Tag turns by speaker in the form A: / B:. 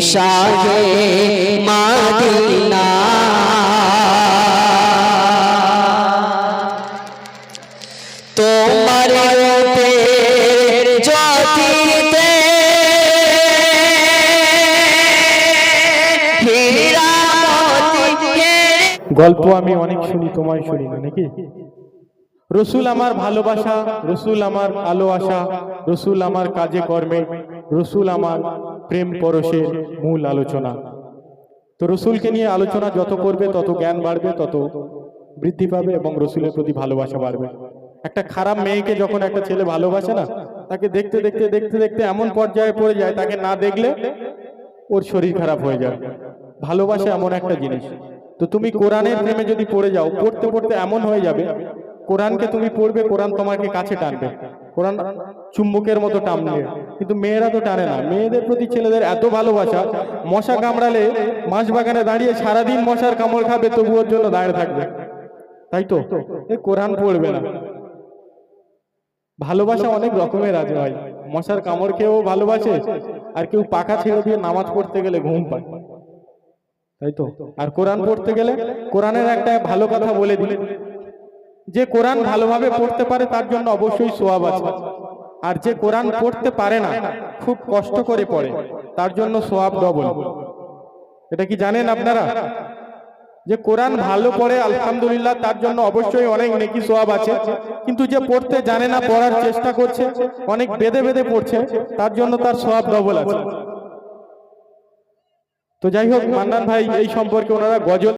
A: শাহে মাদিনা। তোমার
B: গল্প আমি অনেক শুনি, তোমায় শুনি না, নাকি? রসুল আমার ভালোবাসা, রসুল আমার আলো আশা রসুল আমার কাজে কর্মে, রসুল আমার প্রেম পরশের মূল আলোচনা। তো রসুলকে নিয়ে আলোচনা যত করবে, তত জ্ঞান বাড়বে, তত বৃদ্ধি পাবে এবং রসুলের প্রতি ভালোবাসা বাড়বে। একটা খারাপ মেয়েকে যখন একটা ছেলে ভালোবাসে না, তাকে দেখতে দেখতে দেখতে দেখতে এমন পর্যায়ে পড়ে যায়, তাকে না দেখলে ওর শরীর খারাপ হয়ে যায় ভালোবাসা এমন একটা জিনিস। তো তুমি কোরআনের প্রেমে যদি পড়ে যাও, পড়তে পড়তে এমন হয়ে যাবে, কোরআনকে তুমি পড়বে, কোরআন তোমাকে কাছে টানবে। কোরআন চুম্বকের মতো টানবে। কিন্তু মেয়েরা তো টানে না। মেয়েদের প্রতি ছেলেদের এত ভালোবাসা, মশা কামড়ালে মাছ বাগানে দাঁড়িয়ে সারাদিন মশার কামড় খাবে তবু ওর জন্য দাঁড়িয়ে থাকবে। তাই তো? কোরআন পড়বে না। ভালোবাসা অনেক রকমের আছে ভাই। মশার কামড় খেয়েও ভালোবাসে, আর কেউ পাখা ছেড়ে দিয়ে নামাজ পড়তে গেলে ঘুম পায়। তাই তো? আর কোরআন পড়তে গেলে কোরআনের একটা ভালো কথা বলে দিলে যে কোরআন ভালোভাবে পড়তে পারে, তার জন্য অবশ্যই সোয়াব আছে। আর যে কোরআন পড়তে পারে না, খুব কষ্ট করে পড়ে। তার জন্য সোয়াব ডবল এটা কি জানেন আপনারা? যে কোরআন ভালো পড়ে, আলহামদুলিল্লাহ, তার জন্য অবশ্যই অনেক নেকি সোয়াব আছে। কিন্তু যে পড়তে জানে না, পড়ার চেষ্টা করছে, অনেক বেদে বেদে পড়ছে, তার জন্য তার সোয়াব ডবল আছে। তো যাই হোক, মান্নান ভাই, এই সম্পর্কে ওনারা গজল